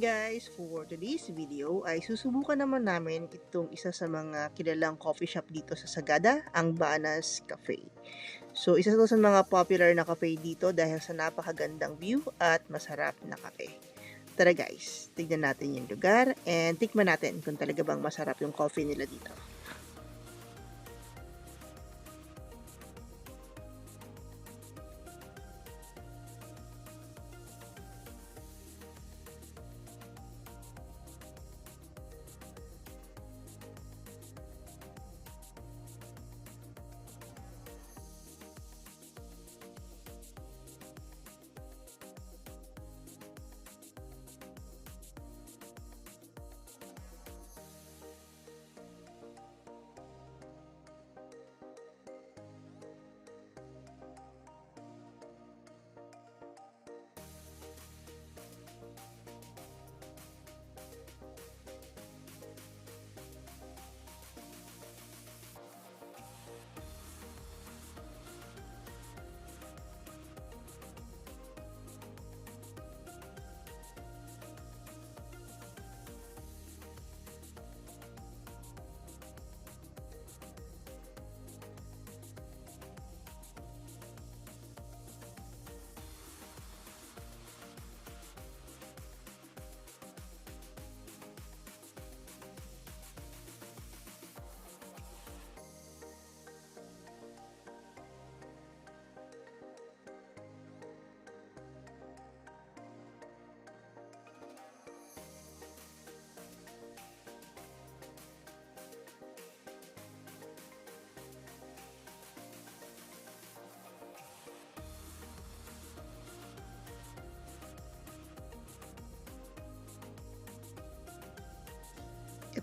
guys! For today's video ay susubukan naman namin itong isa sa mga kilalang coffee shop dito sa Sagada, ang Banas Cafe. So isa to sa mga popular na cafe dito dahil sa napakagandang view at masarap na kape. Tara guys, tignan natin yung lugar and tikman natin kung talaga bang masarap yung coffee nila dito.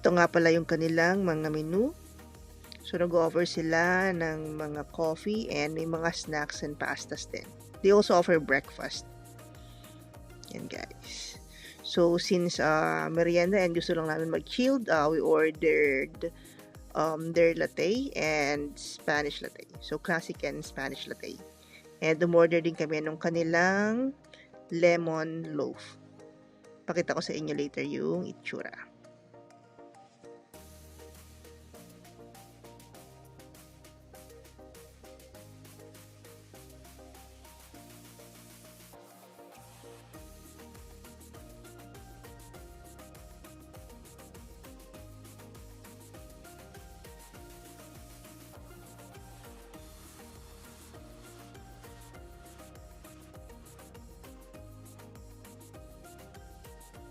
Ito nga pala yung kanilang mga menu. So, nag-offer sila ng mga coffee and may mga snacks and pastas din. They also offer breakfast. Yan guys. So, since uh, merienda and gusto lang namin mag-chilled, uh, we ordered um, their latte and Spanish latte. So, classic and Spanish latte. And umorder din kami ng kanilang lemon loaf. Pakita ko sa inyo later yung itsura.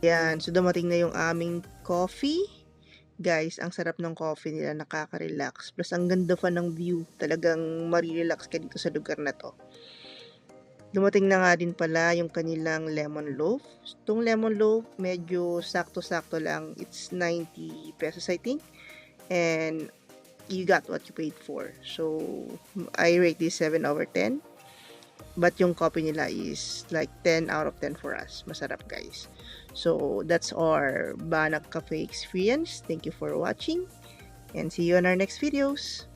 Yan, so dumating na yung aming coffee. Guys, ang sarap ng coffee nila, nakaka-relax. Plus, ang ganda pa ng view. Talagang marirelax ka dito sa lugar na to. Dumating na nga din pala yung kanilang lemon loaf. Itong lemon loaf, medyo sakto-sakto lang. It's 90 pesos, I think. And you got what you paid for. So, I rate this 7 over 10. But yung coffee nila is like 10 out of 10 for us. Masarap, guys. So that's our Banak Cafe experience. Thank you for watching and see you in our next videos.